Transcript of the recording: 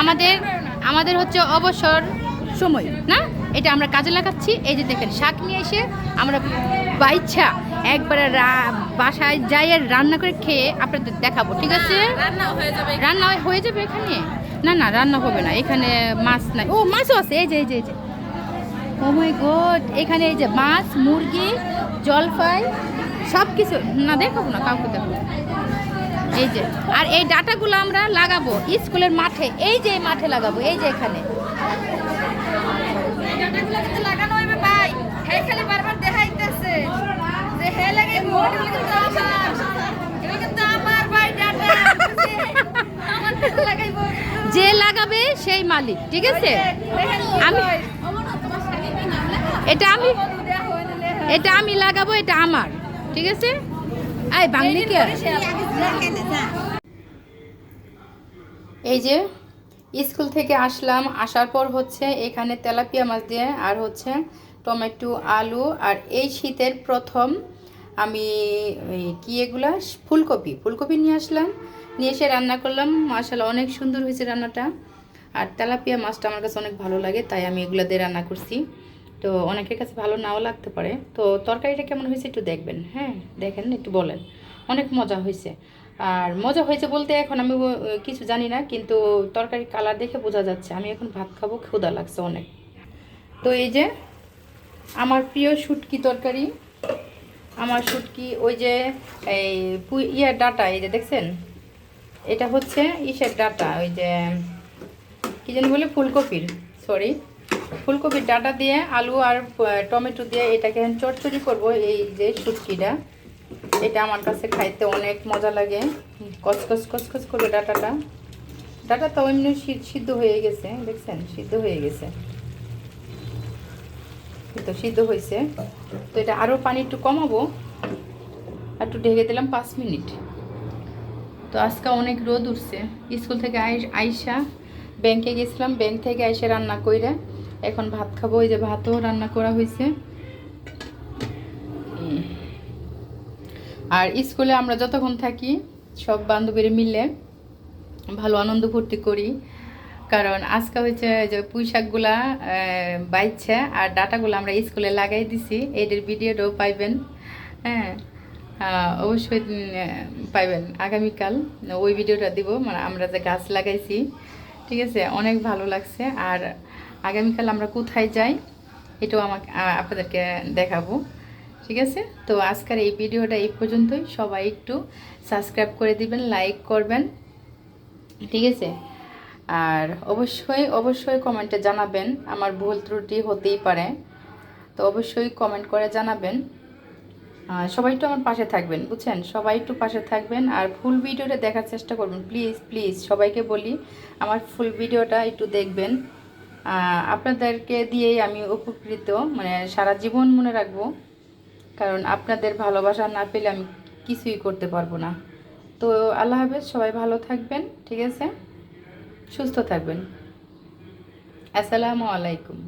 আমাদের আমাদের হচ্ছে অবসর সময় না? এটা আমরা কাজে লাগাচ্ছি। এই যে দেখেন শাক নিয়ে এসে আমরা বাইচ্ছা একবারে বাসায় যাই আর রান্না করে খেয়ে আপনাদের দেখাবো ঠিক আছে? রান্না হয়ে যাবে রান্না হয়ে যাবে এখানে? না না রান্না হবে না এখানে মাছ নাই। ও মাছও আছে এই যে এই যে এই যে। ও মাই গড এখানে এই যে মাছ মুরগি জলপাই সব কিছু না দেখাবো না কাউকে দেখাবো এই যে আর এই ডাটাগুলো আমরা লাগাবো স্কুলের মাঠে এই যে মাঠে লাগাবো এই যে এখানে। যে লাগাবে সেই মালিক ঠিক আছে? আমি এটা আমি এটা আমি লাগাবো এটা আমার ঠিক আছে? আই বাংলি কে? এই যে, স্কুল থেকে আসলাম, আসার পর হচ্ছে এখানে তেলাপিয়া মাছ দিয়ে, আর হচ্ছে টমেটো, আলু, আর এই শীতের প্রথম আমি কি এগুলা? ফুলকপি। ফুলকপি নিয়ে আসলাম, নিয়ে এসে রান্না করলাম। মাসাল্লাহ অনেক সুন্দর হয়েছে রান্নাটা। আর তেলাপিয়া মাছটা আমার কাছে অনেক ভালো লাগে, তাই আমি এগুলো দিয়ে রান্না করছি। তো অনেকের কাছে ভালো নাও লাগতে পারে। তো তরকারিটা কেমন হয়েছে একটু দেখবেন হ্যাঁ? দেখেন, একটু বলেন। অনেক মজা হয়েছে। আর মজা হয়েছে বলতে এখন আমি কিছু জানি না, কিন্তু তরকারি কালার দেখে বোঝা যাচ্ছে। আমি এখন ভাত খাব ক্ষুদা লাগছে অনেক। তো এই যে আমার প্রিয় শুটকি তরকারি, আমার শুটকি ওই যে এই ইয়ার ডাটা, এই যে দেখছেন? এটা হচ্ছে ইসের ডাটা, ওই যে, কী যেন বলে, ফুলকপির সরি ফুলকপির ডাটা দিয়ে, আলু আর টমেটো দিয়ে এটাকে চটচড়ি করব, এই যে শুটকিটা। এটা আমার কাছে খাইতে অনেক মজা লাগে। কসকস কসকস করবে ডাটাটা। ডাটা তো এমনি সিদ্ধ হয়ে গেছে, দেখছেন? সিদ্ধ হয়ে গেছে। তো সিদ্ধ হয়েছে। তো এটা আরও পানি একটু কমাবো। একটু ঢেকে দিলাম পাঁচ মিনিট। তো আজকে অনেক রোদ উঠছে। স্কুল থেকে আই- আইসা ব্যাংকে গেছিলাম, ব্যাংক থেকে এসে রান্না কইরে এখন ভাত খাব, ওই যে ভাতও রান্না করা হয়েছে। আর স্কুলে আমরা যতক্ষণ থাকি, সব বান্ধবীরা মিলে ভালো আনন্দ ফুর্তি করি। কারণ আজকে হচ্ছে যে পুঁই শাকগুলা বাইচ্ছে আর ডাটাগুলো আমরা স্কুলে লাগাই দিছি। এদের ভিডিওটাও পাইবেন। হ্যাঁ অবশ্যই পাইবেন। আগামীকাল ওই ভিডিওটা দিব। মানে আমরা যে গাছ লাগাইছি, ঠিক আছে? অনেক ভালো লাগছে। আর আগামীকাল আমরা কোথায় যাই, এটাও আমাকে আপনাদেরকে দেখাবো। ঠিক আছে? তো আজকের এই ভিডিওটা এই পর্যন্তই। সবাই একটু সাবস্ক্রাইব করে দিবেন, লাইক করবেন। ঠিক আছে? আর অবশ্যই অবশ্যই কমেন্টে জানাবেন। আমার ভুল ত্রুটি হতেই পারে। তো অবশ্যই কমেন্ট করে জানাবেন। সবাই একটু আমার পাশে থাকবেন, বুঝছেন? সবাই একটু পাশে থাকবেন আর ফুল ভিডিওটা দেখার চেষ্টা করবেন। প্লিজ প্লিজ সবাইকে বলি, আমার ফুল ভিডিওটা একটু দেখবেন। আপনাদেরকে দিয়েই আমি উপকৃত। মানে সারা জীবন মনে রাখব, কারণ আপনাদের ভালোবাসা না পেলে আমি কিছুই করতে পারব না। তো আল্লাহ হাফেজ, সবাই ভালো থাকবেন, ঠিক আছে? সুস্থ থাকবেন। আসসালামু আলাইকুম।